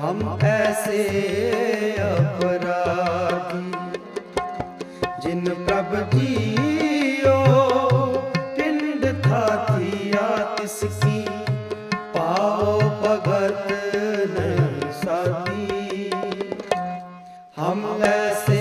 हम ऐसे अपराधी जिन प्रभ जियो पिंड था थिया तिसकी पाओ भगत नहीं साथी हम ऐसे